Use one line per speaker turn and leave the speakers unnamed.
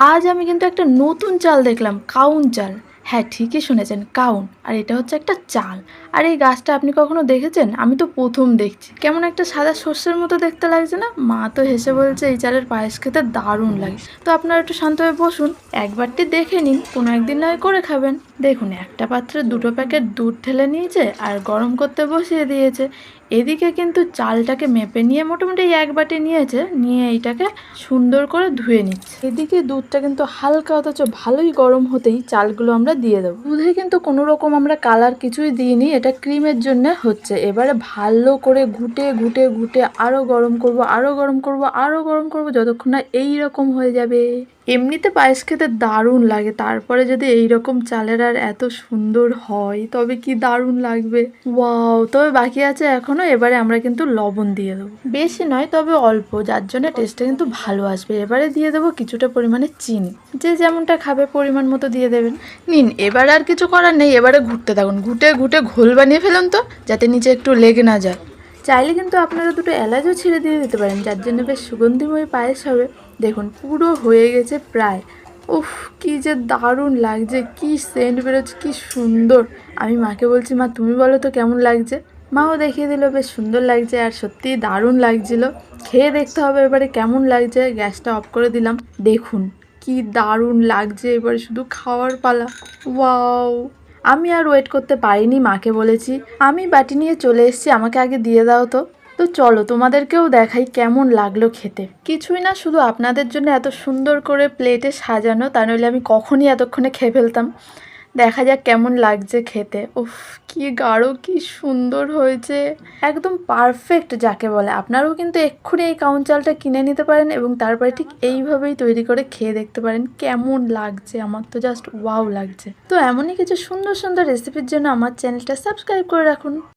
আজ আমি কিন্তু একটা নতুন চাল দেখলাম, কাউন চাল। হ্যাঁ ঠিকই শুনেছেন, কাউন। আর এটা হচ্ছে একটা চাল। আর এই গাছটা আপনি কখনো দেখেছেন? আমি তো প্রথম দেখছি। কেমন একটা সাদা শস্যের মতো দেখতে লাগছে না? মা তো হেসে বলছে, এই চালের পায়েস খেতে দারুণ লাগে। তো আপনারা একটু শান্তভাবে বসুন, একবারটি দেখে নিন, কোনো একদিন নয় করে খাবেন। দেখুন, একটা পাত্রে দুটো প্যাকেট দুধ ঢেলে নিয়েছে আর গরম করতে বসিয়ে দিয়েছে। এদিকে কিন্তু চালটাকে মেপে নিয়ে মোটামুটি এক বাটি নিয়েছে, নিয়ে এইটাকে সুন্দর করে ধুয়ে নিচ্ছে। এদিকে দুধটা কিন্তু হালকা অথচ ভালোই গরম হতেই চালগুলো আমরা দিয়ে দেবো। দুধে কিন্তু কোনো রকম আমরা কালার কিছুই দিইনি, এটা ক্রিমের জন্য হচ্ছে। এবারে ভালো করে ঘুটে ঘুটে ঘুটে আরও গরম করব আরও গরম করব আরও গরম করব যতক্ষণ না এই রকম হয়ে যাবে। এমনিতে পায়েস খেতে দারুণ লাগে, তারপরে যদি এই রকম চালের আর এত সুন্দর হয়, তবে কি দারুণ লাগবে? ওয়াও, তবে বাকি আছে এখনও, এবারে আমরা কিন্তু লবণ দিয়ে দেবো। বেশি নয়, তবে অল্প, যার জন্য টেস্টটা কিন্তু ভালো আসবে। এবারে দিয়ে দেবো কিছুটা পরিমাণে চিনি। যে যেমনটা খাবে, পরিমাণ মতো দিয়ে দেবেন। নিন, এবার আর কিছু করার নেই, এবারে ঘুরতে থাকুন। ঘুটে ঘুটে ঘোল বানিয়ে ফেলুন তো, যাতে নিচে একটু লেগে না যায়। চাইলে কিন্তু আপনারা দুটো এলাচও ছিঁড়ে দিয়ে দিতে পারেন, যার জন্য বেশ সুগন্ধিময় পায়েস হবে। দেখুন, পুরো হয়ে গেছে প্রায় উফ, কি যে দারুণ লাগছে, কি সেন্ট বেরোচ্ছে, কি সুন্দর। আমি মাকে বলছি, মা, তুমি বলো তো কেমন লাগছে? মাও দেখিয়ে দিল, বেশ সুন্দর লাগছে আর সত্যিই দারুণ লাগছিল। খেয়ে দেখতে হবে এবারে কেমন লাগছে, গ্যাসটা অফ করে দিলাম। দেখুন, কি দারুণ লাগছে এবারে শুধু খাওয়ার পালা। ওয়াও! আমি আর ওয়েট করতে পারিনি, মাকে বলেছি। আমি বাটি নিয়ে চলে এসেছি, আমাকে আগে দিয়ে দাও তো। তো চলো তোমাদেরকেও দেখাই কেমন লাগল খেতে। কিছুই না, শুধু আপনাদের জন্য এত সুন্দর করে প্লেটে সাজানো, তা নইলে আমি কখনই এতক্ষণে খেয়ে ফেলতাম। দেখা যাক কেমন লাগছে খেতে। উফ, কি গাঢ়, কি সুন্দর হয়েছে। একদম পারফেক্ট যাকে বলে। আপনারাও কিন্তু এক্ষুনি এই কাউন চালটা কিনে নিতে পারেন এবং তারপরে ঠিক এইভাবেই তৈরি করে খেয়ে দেখতে পারেন। কেমন লাগছে আমার তো জাস্ট ওয়াও লাগছে। তো এমনই কিছু সুন্দর সুন্দর রেসিপির জন্য আমার চ্যানেলটা সাবস্ক্রাইব করে রাখুন।